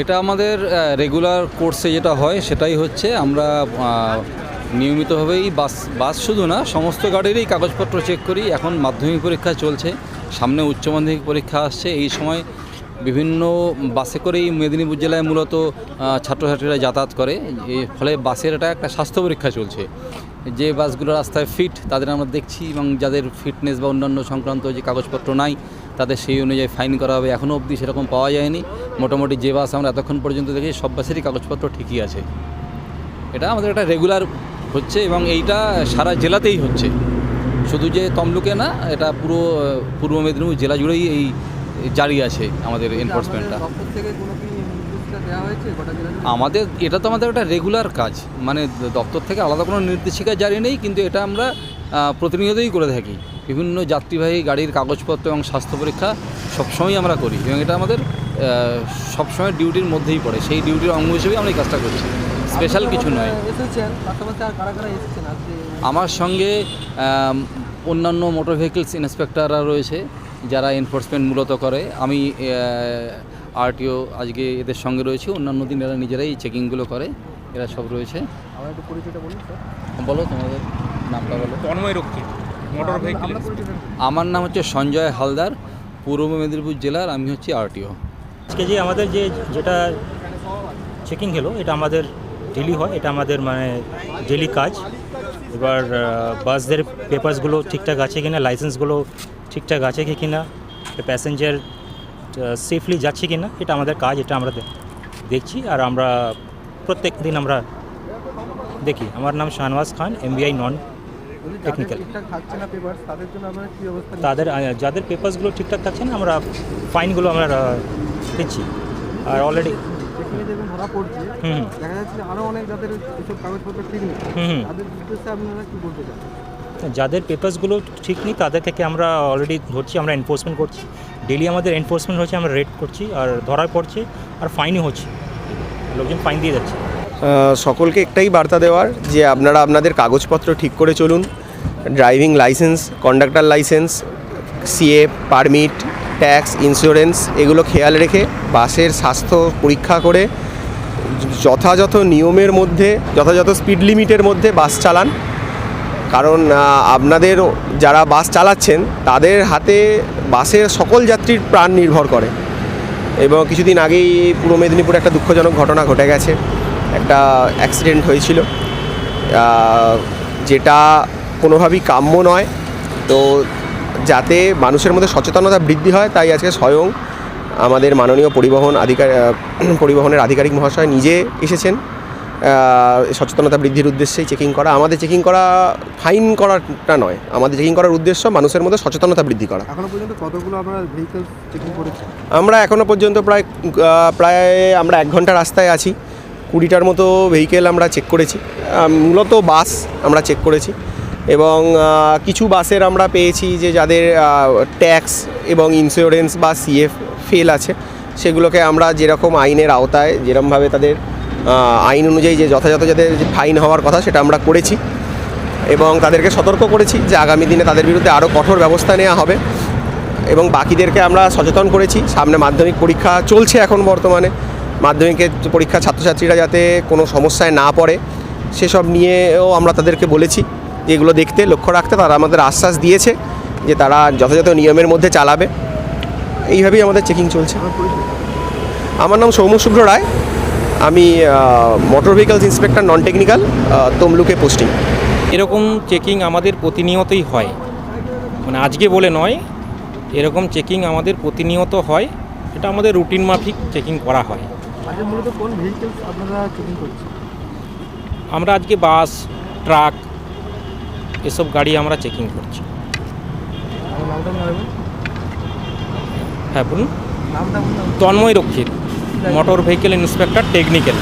এটা আমাদের রেগুলার কোর্সে যেটা হয়, সেটাই হচ্ছে আমরা নিয়মিতভাবেই বাস বাস শুধু না, সমস্ত গাড়িরই কাগজপত্র চেক করি। এখন মাধ্যমিক পরীক্ষা চলছে, সামনে উচ্চ মাধ্যমিক পরীক্ষা আসছে। এই সময় বিভিন্ন বাসে করেই মেদিনীপুর জেলায় মূলত ছাত্রছাত্রীরা যাতায়াত করে। ফলে বাসের এটা একটা স্বাস্থ্য পরীক্ষা চলছে। যে বাসগুলো রাস্তায় ফিট তাদের আমরা দেখছি এবং যাদের ফিটনেস বা অন্যান্য সংক্রান্ত যে কাগজপত্র নাই তাদের সেই অনুযায়ী ফাইন করা হবে। এখনও অবধি সেরকম পাওয়া যায়নি। মোটামুটি যে বাস আমরা এতক্ষণ পর্যন্ত দেখি সব বাসেরই কাগজপত্র ঠিকই আছে। এটা আমাদের একটা রেগুলার হচ্ছে এবং এইটা সারা জেলাতেই হচ্ছে। শুধু যে তমলুকে না এটা পুরো পূর্ব মেদিনীপুর জেলা জুড়েই এই জারি আছে আমাদের এনফোর্সমেন্টটা? আমাদের এটা তো আমাদের একটা রেগুলার কাজ। মানে দপ্তর থেকে আলাদা কোনো নির্দেশিকা জারি নেই কিন্তু এটা আমরা প্রতিনিয়তই করে থাকি। বিভিন্ন যাত্রীবাহী গাড়ির কাগজপত্র এবং স্বাস্থ্য পরীক্ষা সবসময় আমরা করি এবং এটা আমাদের সবসময় ডিউটির মধ্যেই পড়ে। সেই ডিউটির অঙ্গ হিসেবে আমরা এই কাজটা করছি। স্পেশাল কিছু নয়। আমার সঙ্গে অন্যান্য মোটর ভেহিকলস ইন্সপেক্টররা রয়েছে যারা এনফোর্সমেন্ট মূলত করে। আমি আরটিও আজকে এদের সঙ্গে রয়েছে। অন্যান্য দিন এরা নিজেরাই চেকিংগুলো করে এরা সব রয়েছে। আমার একটু পরিচয়টা বলুন স্যার। বলো তোমাদের নামটা বলো। তন্ময় রক্ষী। মোটর ভেহিকল আমরা নাম হচ্ছে সঞ্জয় হালদার পূর্ব মেদিনীপুর জেলার আমি হচ্ছি আরটিও আজকে যে আমাদের যে যেটা চেকিং হলো এটা আমাদের ডেলি হয় এটা আমাদের মানে ডেলি কাজ। এবার বাসদের পেপারসগুলো ঠিকঠাক আছে কিনা লাইসেন্সগুলো ঠিকঠাক আছে কি কিনা প্যাসেঞ্জার সেফলি যাচ্ছে কিনা এটা আমাদের কাজ এটা আমরা দেখছি। আর আমরা প্রত্যেক দিন আমরা দেখি। আমার নাম Shahnawaz Khan MBI non paper তাদের যাদের পেপারসগুলো ঠিকঠাক থাকছে না আমরা ফাইনগুলো আমরা দিচ্ছি। আর অলরেডি ধরা পড়ছে। হুম দেখা যাচ্ছে আরও অনেক যাদের এসব কাগজপত্র ঠিক নেই। তাদের উদ্দেশ্যে আপনারা কি বলতে চান? যাদের পেপারসগুলো ঠিক নেই তাদের থেকে আমরা অলরেডি ধরছি আমরা এনফোর্সমেন্ট করছি। ডেলি আমাদের এনফোর্সমেন্ট হচ্ছে আমরা রেড করছি আর ধরা পড়ছে আর ফাইনই হচ্ছে। লোকজন ফাইন দিয়ে যাচ্ছে। সকলকে একটাই বার্তা দেওয়ার যে আপনারা আপনাদের কাগজপত্র ঠিক করে চলুন। Driving licence, conductor licence, C A permit, tax, insurance, এগুলো খেয়াল রেখে বাসের স্বাস্থ্য পরীক্ষা করে যথাযথ নিয়মের মধ্যে, যথাযথ স্পিড লিমিটের মধ্যে বাস চালান। কারণ আপনাদের যারা বাস চালাচ্ছেন, তাদের হাতে বাসের সকল যাত্রীর প্রাণ নির্ভর করে। এবং কিছুদিন আগেই পূর্ব মেদিনীপুরে একটা দুঃখজনক ঘটনা ঘটে গেছে। একটা অ্যাক্সিডেন্ট হয়েছিল। যেটা কোনোভাবেই কাম্য নয়। তো যাতে মানুষের মধ্যে সচেতনতা বৃদ্ধি হয় তাই আজকে স্বয়ং আমাদের মাননীয় পরিবহন আধিকার পরিবহনের আধিকারিক মহাশয় নিজে এসেছেন। সচেতনতা বৃদ্ধির উদ্দেশ্যেই চেকিং করা। আমাদের চেকিং করা ফাইন করাটা নয়। আমাদের চেকিং করার উদ্দেশ্য মানুষের মধ্যে সচেতনতা বৃদ্ধি করা। এখনও পর্যন্ত কতগুলো ভেহিকল চেকিং করেছেন আমরা এখনও পর্যন্ত প্রায় প্রায় আমরা এক ঘণ্টা রাস্তায় আছি। কুড়িটার মতো ভেহিকেল আমরা চেক করেছি। মূলত বাস আমরা চেক করেছি এবং কিছু বাসের আমরা পেয়েছি যে যাদের ট্যাক্স এবং ইন্স্যুরেন্স বা সিএফ ফেল আছে, সেগুলোকে আমরা যেরকম আইনের আওতায় যেরকমভাবে তাদের আইন অনুযায়ী যে যথাযথ যাদের যে ফাইন হওয়ার কথা সেটা আমরা করেছি এবং তাদেরকে সতর্ক করেছি যে আগামী দিনে তাদের বিরুদ্ধে আরও কঠোর ব্যবস্থা নেওয়া হবে এবং বাকিদেরকে আমরা সচেতন করেছি। সামনে মাধ্যমিক পরীক্ষা চলছে এখন বর্তমানে। মাধ্যমিকের পরীক্ষা ছাত্রছাত্রীরা যাতে কোনো সমস্যায় না পড়ে, সেসব নিয়েও আমরা তাদেরকে বলেছি। এগুলো দেখতে, লক্ষ্য রাখতে তারা আমাদের আশ্বাস দিয়েছে যে তারা যথাযথ নিয়মের মধ্যে চালাবে। এইভাবেই আমাদের চেকিং চলছে। আমার নাম সৌম্য শুভ্র রায়। আমি motor vehicles inspector non technical তমলুকে posting এরকম চেকিং আমাদের প্রতিনিয়তই হয়। মানে আজকে বলে নয়, এরকম চেকিং আমাদের প্রতিনিয়ত হয়। এটা আমাদের রুটিন মাফিক চেকিং করা হয়। আজকে মূলত কোন ভেহিকল আপনারা চেকিং করছেন? আমরা আজকে বাস ট্রাক এসব গাড়ি আমরা চেকিং করছি। হ্যাঁ বলুন। বলুন তন্ময় রক্ষিত মোটর ভেহিকেল ইন্সপেক্টর টেকনিক্যাল